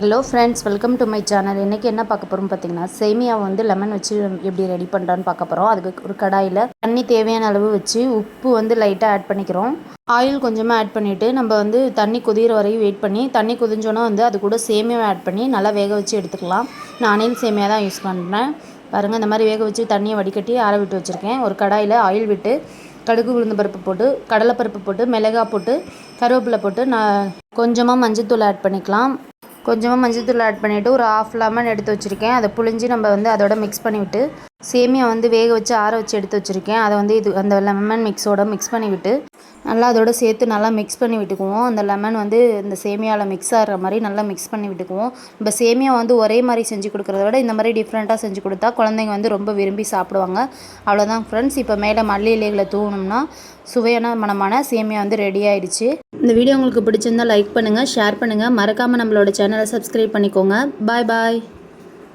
Hello friends welcome to my channel இன்றைக்கி என்ன பார்க்க போகிறோம் பார்த்தீங்கன்னா சேமியாவை வந்து லெமன் வச்சு எப்படி ரெடி பண்ணுறான்னு பார்க்க போகிறோம் அதுக்கு ஒரு கடாயில் தண்ணி தேவையான அளவு வச்சு உப்பு வந்து லைட்டாக ஆட் பண்ணிக்கிறோம். ஆயில் கொஞ்சமாக ஆட் பண்ணிவிட்டு நம்ம வந்து தண்ணி கொதிகிற வரையும் வெயிட் பண்ணி தண்ணி கொதிஞ்சோன்னா வந்து அது கூட சேமியாவை ஆட் பண்ணி நல்லா வேக வச்சு எடுத்துக்கலாம். நான் அணில் சேமியா தான் யூஸ் பண்ணுறேன் பாருங்கள் இந்த மாதிரி வேக வச்சு தண்ணியை வடிகட்டி ஆற விட்டு வச்சுருக்கேன். ஒரு கடாயில் ஆயில் விட்டு கடுகு உளுந்து பருப்பு போட்டு கடலைப்பருப்பு போட்டு மிளகாய் போட்டு கருவேப்பிலை போட்டு நான் கொஞ்சமாக மஞ்சத்தூள் ஆட் பண்ணிக்கலாம். கொஞ்சமாக மஞ்சள்தூள் ஆட் பண்ணிவிட்டு ஒரு ஆஃப் லெமன் எடுத்து வச்சுருக்கேன். அதை புழிஞ்சு நம்ம வந்து அதோட மிக்ஸ் பண்ணிவிட்டு சேமியா வந்து வேக வச்சு ஆற வச்சு எடுத்து வச்சுருக்கேன். அதை வந்து இது அந்த லெமன் மிக்ஸோட மிக்ஸ் பண்ணிவிட்டு நல்லா அதோட சேர்த்து நல்லா மிக்ஸ் பண்ணி விட்டுக்குவோம். அந்த லெமன் வந்து இந்த சேமியாவில் மிக்ஸ் ஆகிற மாதிரி நல்லா மிக்ஸ் பண்ணி விட்டுக்குவோம். இப்போ சேமியா வந்து ஒரே மாதிரி செஞ்சு கொடுக்குறத விட இந்த மாதிரி டிஃப்ரெண்ட்டாக செஞ்சு கொடுத்தா குழந்தைங்க வந்து ரொம்ப விரும்பி சாப்பிடுவாங்க. அவ்வளோதான் ஃப்ரெண்ட்ஸ் இப்போ மேலே மல்லி இலைகளை தூவணும்னா சுவையான மனமான சேமியா வந்து ரெடி ஆயிடுச்சு. இந்த வீடியோ உங்களுக்கு பிடிச்சிருந்தா லைக் பண்ணுங்கள் ஷேர் பண்ணுங்கள் மறக்காமல் நம்மளோட சேனலை சப்ஸ்கிரைப் பண்ணிக்கோங்க. பாய் பாய்